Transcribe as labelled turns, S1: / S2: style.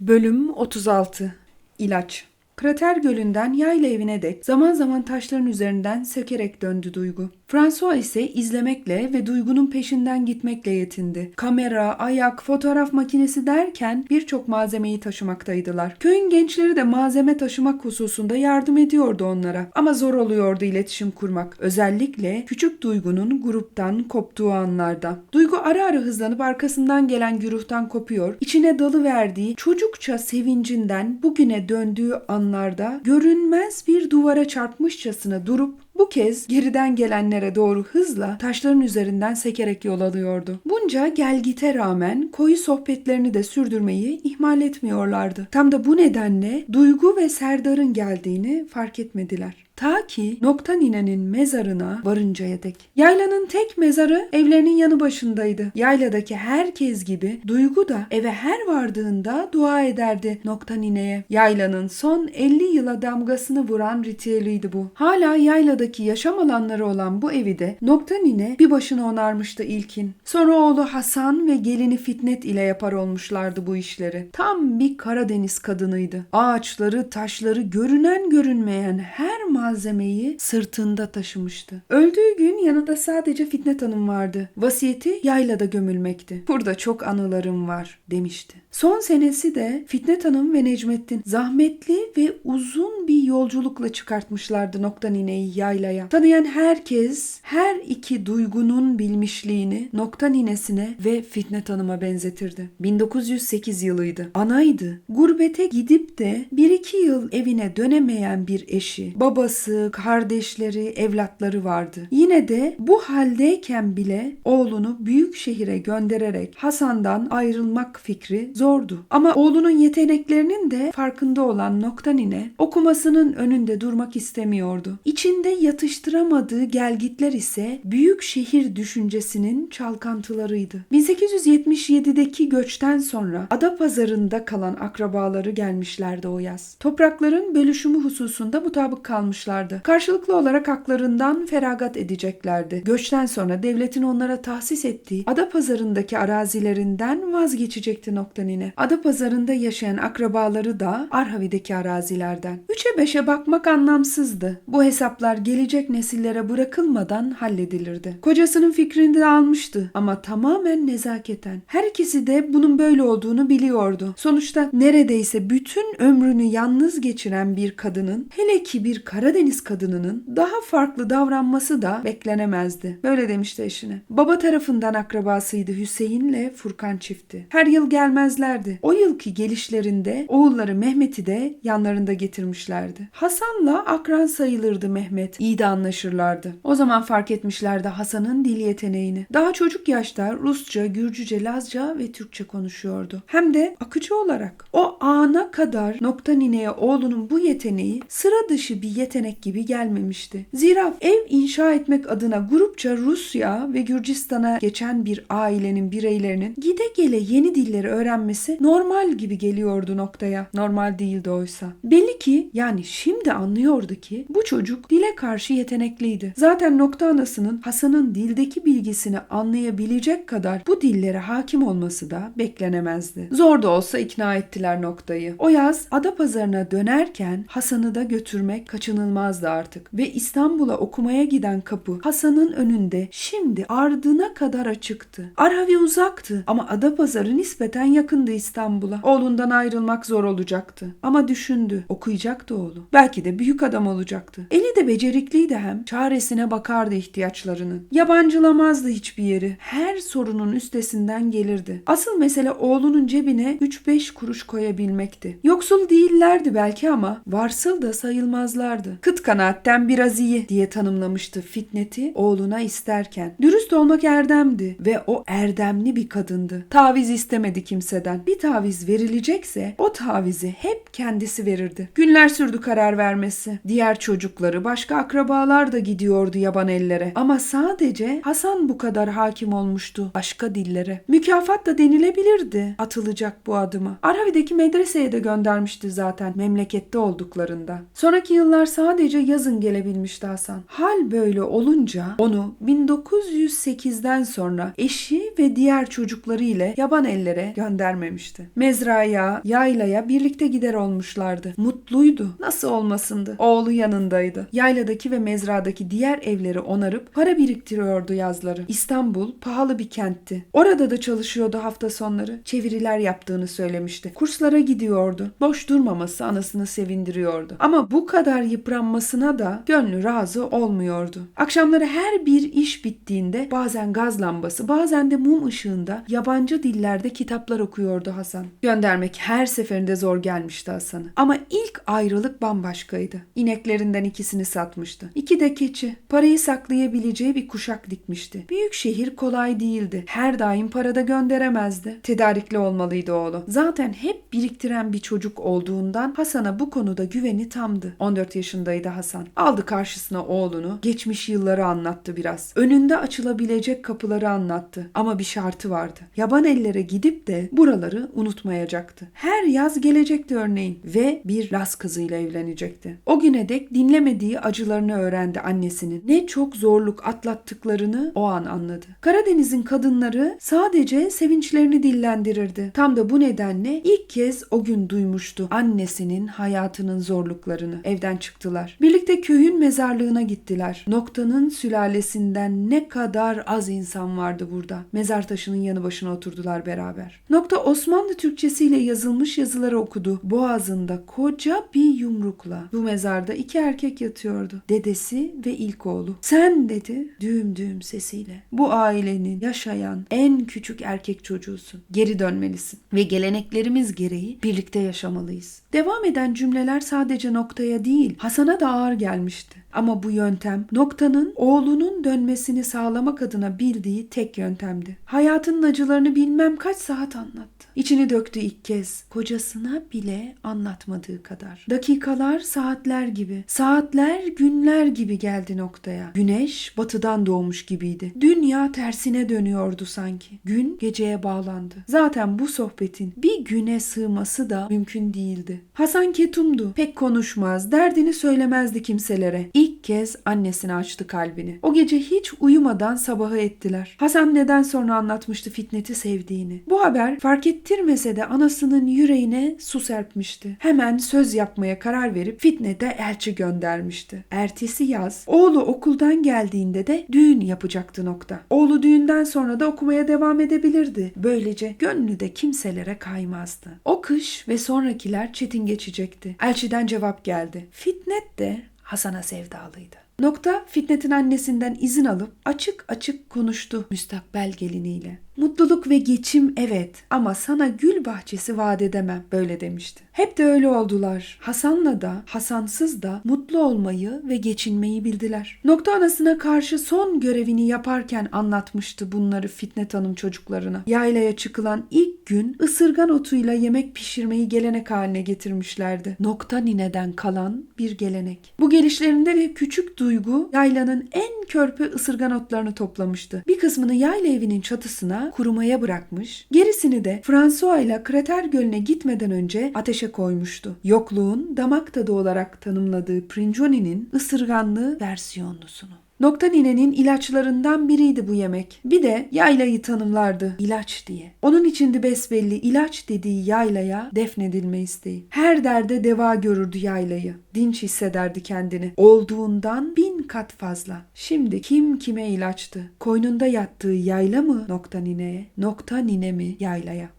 S1: Bölüm 36 İlaç Krater Gölü'nden yayla evine dek zaman zaman taşların üzerinden sökerek döndü Duygu. François ise izlemekle ve Duygu'nun peşinden gitmekle yetindi. Kamera, ayak, fotoğraf makinesi derken birçok malzemeyi taşımaktaydılar. Köyün gençleri de malzeme taşımak hususunda yardım ediyordu onlara. Ama zor oluyordu iletişim kurmak. Özellikle küçük Duygu'nun gruptan koptuğu anlarda. Duygu ara ara hızlanıp arkasından gelen güruhtan kopuyor. İçine dalı verdiği çocukça sevincinden bugüne döndüğü anlarda görünmez bir duvara çarpmışçasına durup bu kez geriden gelenlere doğru hızla taşların üzerinden sekerek yol alıyordu. Bunca gelgite rağmen koyu sohbetlerini de sürdürmeyi ihmal etmiyorlardı. Tam da bu nedenle Duygu ve Serdar'ın geldiğini fark etmediler. Ta ki Nokta Nine'nin mezarına varıncaya dek. Yaylanın tek mezarı evlerinin yanı başındaydı. Yayladaki herkes gibi Duygu da eve her vardığında dua ederdi Nokta Nine'ye. Yaylanın son 50 yıla damgasını vuran ritüeliydi bu. Hala yayladaki yaşam alanları olan bu evi de Nokta Nine bir başına onarmıştı ilkin. Sonra oğlu Hasan ve gelini Fitnet ile yapar olmuşlardı bu işleri. Tam bir Karadeniz kadınıydı. Ağaçları, taşları, görünen görünmeyen her malzemeyi sırtında taşımıştı. Öldüğü gün yanında sadece Fitnet Hanım vardı. Vasiyeti yaylada gömülmekti. Burada çok anılarım var demişti. Son senesi de Fitnet Hanım ve Necmettin zahmetli ve uzun bir yolculukla çıkartmışlardı Nokta Nine'yi yaylaya. Tanıyan herkes her iki duygunun bilmişliğini Nokta Nine'sine ve Fitnet Hanım'a benzetirdi. 1908 yılıydı. Anaydı. Gurbete gidip de bir iki yıl evine dönemeyen bir eşi, babası, kardeşleri, evlatları vardı. Yine de bu haldeyken bile oğlunu büyük şehire göndererek Hasan'dan ayrılmak fikri zordu. Ama oğlunun yeteneklerinin de farkında olan Nokta Nine okumasının önünde durmak istemiyordu. İçinde yatıştıramadığı gelgitler ise büyük şehir düşüncesinin çalkantılarıydı. 1877'deki göçten sonra Adapazarı'nda kalan akrabaları gelmişlerdi o yaz. Toprakların bölüşümü hususunda mutabık kalmışlardı. Karşılıklı olarak haklarından feragat edeceklerdi. Göçten sonra devletin onlara tahsis ettiği Adapazarı'ndaki arazilerinden vazgeçecekti nokta nine. Adapazarı'nda yaşayan akrabaları da Arhavi'deki arazilerden. Üçe beşe bakmak anlamsızdı. Bu hesaplar gelecek nesillere bırakılmadan halledilirdi. Kocasının fikrini de almıştı ama tamamen nezaketen. Her ikisi de bunun böyle olduğunu biliyordu. Sonuçta neredeyse bütün ömrünü yalnız geçiren bir kadının, hele ki bir Karadeniz kadınının daha farklı davranması da beklenemezdi. Böyle demişti eşine. Baba tarafından akrabasıydı Hüseyin'le Furkan çifti. Her yıl gelmezlerdi. O yılki gelişlerinde oğulları Mehmet'i de yanlarında getirmişlerdi. Hasan'la akran sayılırdı Mehmet. İyi de anlaşırlardı. O zaman fark etmişlerdi Hasan'ın dil yeteneğini. Daha çocuk yaşta Rusça, Gürcüce, Lazca ve Türkçe konuşuyordu. Hem de akıcı olarak. O ana kadar nokta nineye oğlunun bu yeteneği sıra dışı bir yetenek gibi gelmemişti. Zira ev inşa etmek adına grupça Rusya ve Gürcistan'a geçen bir ailenin bireylerinin gide gele yeni dilleri öğrenmesi normal gibi geliyordu noktaya. Normal değildi oysa. Belli ki yani şimdi anlıyordu ki bu çocuk dile karşı yetenekliydi. Zaten nokta anasının Hasan'ın dildeki bilgisini anlayabilecek kadar bu dillere hakim olması da beklenemezdi. Zor da olsa ikna ettiler noktayı. O yaz Adapazarı'na dönerken Hasan'ı da götürmek kaçınılmazdı artık. Ve İstanbul'a okumaya giden kapı Hasan'ın önünde şimdi ardına kadar açıktı. Arhavi uzaktı ama Adapazarı nispeten yakındı İstanbul'a. Oğlundan ayrılmak zor olacaktı. Ama düşündü. Okuyacaktı oğlu. Belki de büyük adam olacaktı. Eli de becerikliydi hem. Çaresine bakardı ihtiyaçlarının. Yabancılamazdı hiçbir yeri. Her sorunun üstesinden gelirdi. Asıl mesele oğlunun cebine 3-5 kuruş koyabilmekti. Yoksul değillerdi belki ama varsıl da sayılmazlardı. Kıt kanaatten biraz iyi diye tanımlamıştı fitneti oğluna isterken. Dürüst olmak erdemdi ve o erdemli bir kadındı. Taviz istemedi kimseden. Bir taviz verilecekse o tavizi hep kendisi verirdi. Günler sürdü karar vermesi. Diğer çocukları, başka akrabalar da gidiyordu yaban ellere. Ama sadece Hasan bu kadar hakim olmuştu başka dillere. Mükafat da denilebilirdi atılacak bu adıma. Aravi'deki medreseye de göndermişti zaten memlekette olduklarında. Sonraki yıllar sağ sadece yazın gelebilmişti Hasan. Hal böyle olunca onu 1908'den sonra eşi ve diğer çocukları ile yaban ellere göndermemişti. Mezraya, yaylaya birlikte gider olmuşlardı. Mutluydu. Nasıl olmasındı? Oğlu yanındaydı. Yayladaki ve mezradaki diğer evleri onarıp para biriktiriyordu yazları. İstanbul pahalı bir kentti. Orada da çalışıyordu hafta sonları. Çeviriler yaptığını söylemişti. Kurslara gidiyordu. Boş durmaması anasını sevindiriyordu. Ama bu kadar yıpranmasına da gönlü razı olmuyordu. Akşamları her bir iş bittiğinde bazen gaz lambası, bazen de mum ışığında yabancı dillerde kitaplar okuyordu Hasan. Göndermek her seferinde zor gelmişti Hasan'ı. Ama ilk ayrılık bambaşkaydı. İneklerinden ikisini satmıştı. İki de keçi. Parayı saklayabileceği bir kuşak dikmişti. Büyük şehir kolay değildi. Her daim parada gönderemezdi. Tedarikli olmalıydı oğlu. Zaten hep biriktiren bir çocuk olduğundan Hasan'a bu konuda güveni tamdı. 14 yaşındaydı Hasan. Aldı karşısına oğlunu. Geçmiş yılları anlattı biraz. Önünde açılabilecek kapıları anlattı. Ama bir şartı vardı. Yaban ellere gidip de buraları unutmayacaktı. Her yaz gelecekti örneğin ve bir Las kızıyla evlenecekti. O güne dek dinlemediği acılarını öğrendi annesinin. Ne çok zorluk atlattıklarını o an anladı. Karadeniz'in kadınları sadece sevinçlerini dillendirirdi. Tam da bu nedenle ilk kez o gün duymuştu annesinin hayatının zorluklarını. Evden çıktılar. Birlikte köyün mezarlığına gittiler. Nokta'nın sülalesinden ne kadar az insan vardı burada. Mezar taşının yanı başına oturdular beraber. Nokta Osmanlı Türkçesiyle yazılmış yazıları okudu. Boğazında koca bir yumrukla. Bu mezarda iki erkek yatıyordu. Dedesi ve ilk oğlu. Sen dedi düğüm düğüm sesiyle. Bu ailenin yaşayan en küçük erkek çocuğusun. Geri dönmelisin. Ve geleneklerimiz gereği birlikte yaşamalıyız. Devam eden cümleler sadece noktaya değil Hasan'a da ağır gelmişti. Ama bu yöntem noktanın oğlunun dönmesini sağlamak adına bildiği tek yöntemdi. Hayatının acılarını bilmem kaç saat anlattı. İçini döktü ilk kez. Kocasına bile anlatmadığı kadar. Dakikalar saatler gibi, saatler günler gibi geldi noktaya. Güneş batıdan doğmuş gibiydi. Dünya tersine dönüyordu sanki. Gün geceye bağlandı. Zaten bu sohbetin bir güne sığması da mümkün değildi. Hasan ketumdu. Pek konuşmaz, derdini söylemezdi kimselere. İlk kez annesine açtı kalbini. O gece hiç uyumadan sabahı ettiler. Hasan neden sonra anlatmıştı Fitnet'i sevdiğini. Bu haber fark ettirmese de anasının yüreğine su serpmişti. Hemen söz yapmaya karar verip Fitnet'e elçi göndermişti. Ertesi yaz oğlu okuldan geldiğinde de düğün yapacaktı nokta. Oğlu düğünden sonra da okumaya devam edebilirdi. Böylece gönlü de kimselere kaymazdı. O kış ve sonrakiler çetin geçecekti. Elçiden cevap geldi. Fitnet de Hasan'a sevdalıydı. Nokta Fitnet'in annesinden izin alıp açık açık konuştu müstakbel geliniyle. Mutluluk ve geçim evet ama sana gül bahçesi vaat edemem böyle demişti. Hep de öyle oldular. Hasan'la da Hasansız da mutlu olmayı ve geçinmeyi bildiler. Nokta anasına karşı son görevini yaparken anlatmıştı bunları Fitnet Hanım çocuklarına. Yaylaya çıkılan ilk gün ısırgan otuyla yemek pişirmeyi gelenek haline getirmişlerdi. Nokta nineden kalan bir gelenek. Bu gelişlerinde de küçük duygu yaylanın en körpe ısırgan otlarını toplamıştı. Bir kısmını yayla evinin çatısına kurumaya bırakmış, gerisini de François ile Krater Gölü'ne gitmeden önce ateşe koymuştu. Yokluğun damak tadı olarak tanımladığı Prigioni'nin ısırganlı versiyonlusunu. Nokta ninenin ilaçlarından biriydi bu yemek. Bir de yaylayı tanımlardı ilaç diye. Onun içinde besbelli ilaç dediği yaylaya defnedilme isteği. Her derde deva görürdü yaylayı. Dinç hissederdi kendini. Olduğundan bin kat fazla. Şimdi kim kime ilaçtı? Koynunda yattığı yayla mı nokta nineye? Nokta nine mi yaylaya?